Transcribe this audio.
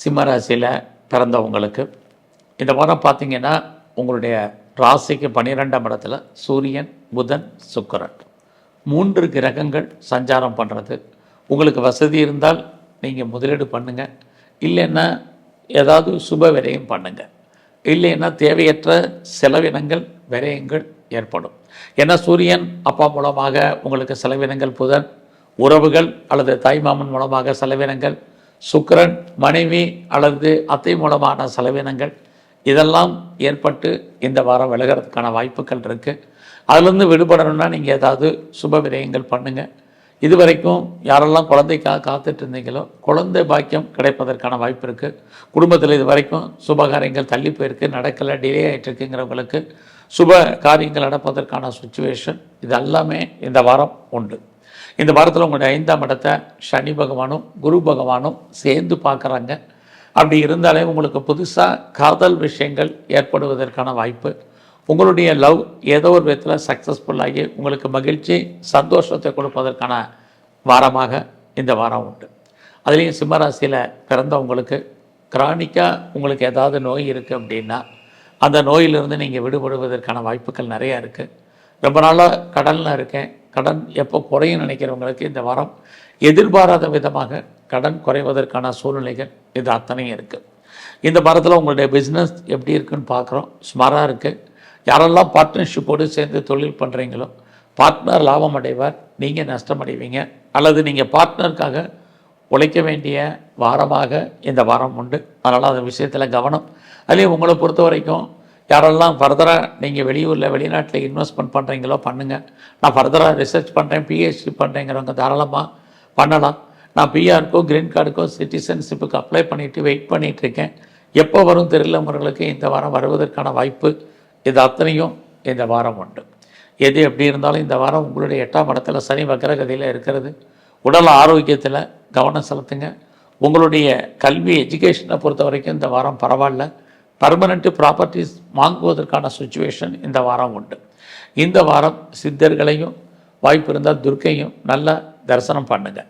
சிம்ம ராசியில் பிறந்தவங்களுக்கு இந்த வாரம் பார்த்தீங்கன்னா உங்களுடைய ராசிக்கு பன்னிரெண்டாம் இடத்துல சூரியன் புதன் சுக்கரன். மூன்று கிரகங்கள் சஞ்சாரம் பண்ணுறது உங்களுக்கு வசதி இருந்தால் நீங்கள் முதலீடு பண்ணுங்கள் இல்லைன்னா ஏதாவது சுப விரயம் பண்ணுங்கள் இல்லைன்னா தேவையற்ற செலவினங்கள் விரயங்கள் ஏற்படும். ஏன்னா சூரியன் அப்பா மூலமாக உங்களுக்கு செலவினங்கள் புதன் உறவுகள் அல்லது தாய்மாமன் மூலமாக செலவினங்கள் சுக்கரன் மனைவி அல்லது அத்தை மூலமான செலவினங்கள் இதெல்லாம் ஏற்பட்டு இந்த வாரம் விலகிறதுக்கான வாய்ப்புகள் இருக்குது அதுலேருந்து விடுபடணும்னா நீங்கள் ஏதாவது சுப விரயங்கள் பண்ணுங்கள் இது வரைக்கும் யாரெல்லாம் குழந்தைக்காக காத்துட்டு இருந்தீங்களோ குழந்தை பாக்கியம் கிடைப்பதற்கான வாய்ப்பு இருக்குது குடும்பத்தில் இது வரைக்கும் சுபகாரியங்கள் தள்ளி போயிருக்கு நடக்கலை டிலே ஆகிட்டுருக்குங்கிறவங்களுக்கு சுப காரியங்கள் நடப்பதற்கான சுச்சுவேஷன் இது எல்லாமே இந்த வாரம் உண்டு. இந்த வாரத்தில் உங்களுடைய ஐந்தாம் இடத்தை சனி பகவானும் குரு பகவானும் சேர்ந்து பார்க்குறாங்க. அப்படி இருந்தாலே உங்களுக்கு புதுசாக காதல் விஷயங்கள் ஏற்படுவதற்கான வாய்ப்பு. உங்களுடைய லவ் ஏதோ ஒரு விதத்தில் சக்ஸஸ்ஃபுல்லாகி உங்களுக்கு மகிழ்ச்சி சந்தோஷத்தை கொடுப்பதற்கான வாரமாக இந்த வாரம் உண்டு. அதுலேயும் சிம்மராசியில் பிறந்தவங்களுக்கு கிரானிக்காக உங்களுக்கு ஏதாவது நோய் இருக்குது அப்படின்னா அந்த நோயிலிருந்து நீங்கள் விடுபடுவதற்கான வாய்ப்புகள் நிறையா இருக்குது ரொம்ப நாளாக கடலில் இருக்கேன் கடன் எப்போ குறையும் நினைக்கிறவங்களுக்கு இந்த வாரம் எதிர்பாராத விதமாக கடன் குறைவதற்கான சூழ்நிலைகள் இது அத்தனையும் இருக்குது இந்த வாரத்தில் உங்களுடைய பிஸ்னஸ் எப்படி இருக்குன்னு பார்க்குறோம். சுமாராக இருக்குது யாரெல்லாம் பார்ட்னர்ஷிப்போடு சேர்ந்து தொழில் பண்ணுறீங்களோ பார்ட்னர் லாபம் அடைவார் நீங்கள் நஷ்டம் அடைவீங்க. அல்லது நீங்கள் பார்ட்னருக்காக உழைக்க வேண்டிய வாரமாக இந்த வாரம் உண்டு. அதனால் அந்த விஷயத்தில் கவனம். அதுலேயும் உங்களை பொறுத்த வரைக்கும் யாரெல்லாம் ஃபர்தராக நீங்கள் வெளியூரில் வெளிநாட்டில் இன்வெஸ்ட்மெண்ட் பண்ணுறீங்களோ பண்ணுங்கள் நான் ஃபர்தராக ரிசர்ச் பண்ணுறேன் பிஹெச்டி பண்ணுறேங்கிறவங்க தாராளமாக பண்ணலாம். நான் பிஆருக்கோ கிரீன் கார்டுக்கோ சிட்டிசன்ஷிப்புக்கு அப்ளை பண்ணிவிட்டு வெயிட் பண்ணிகிட்டு இருக்கேன். எப்போ வரும் தெரியலவங்களுக்கு இந்த வாரம் வருவதற்கான வாய்ப்பு இது அத்தனையும் இந்த வாரம் உண்டு. எது எப்படி இருந்தாலும் இந்த வாரம் உங்களுடைய எட்டாம் இடத்துல சனி வக்கரகதியில் இருக்கிறது. உடல் ஆரோக்கியத்தில் கவனம் செலுத்துங்க. உங்களுடைய கல்வி எஜுகேஷனை பொறுத்த வரைக்கும் இந்த வாரம் பரவாயில்ல. பர்மனெண்ட்டு ப்ராப்பர்ட்டிஸ் வாங்குவதற்கான சுச்சுவேஷன் இந்த வாரம் உண்டு. இந்த வாரம் சித்தர்களையும் வாய்ப்பு இருந்தால் துர்க்கையும் நல்லா தரிசனம் பண்ணுங்கள்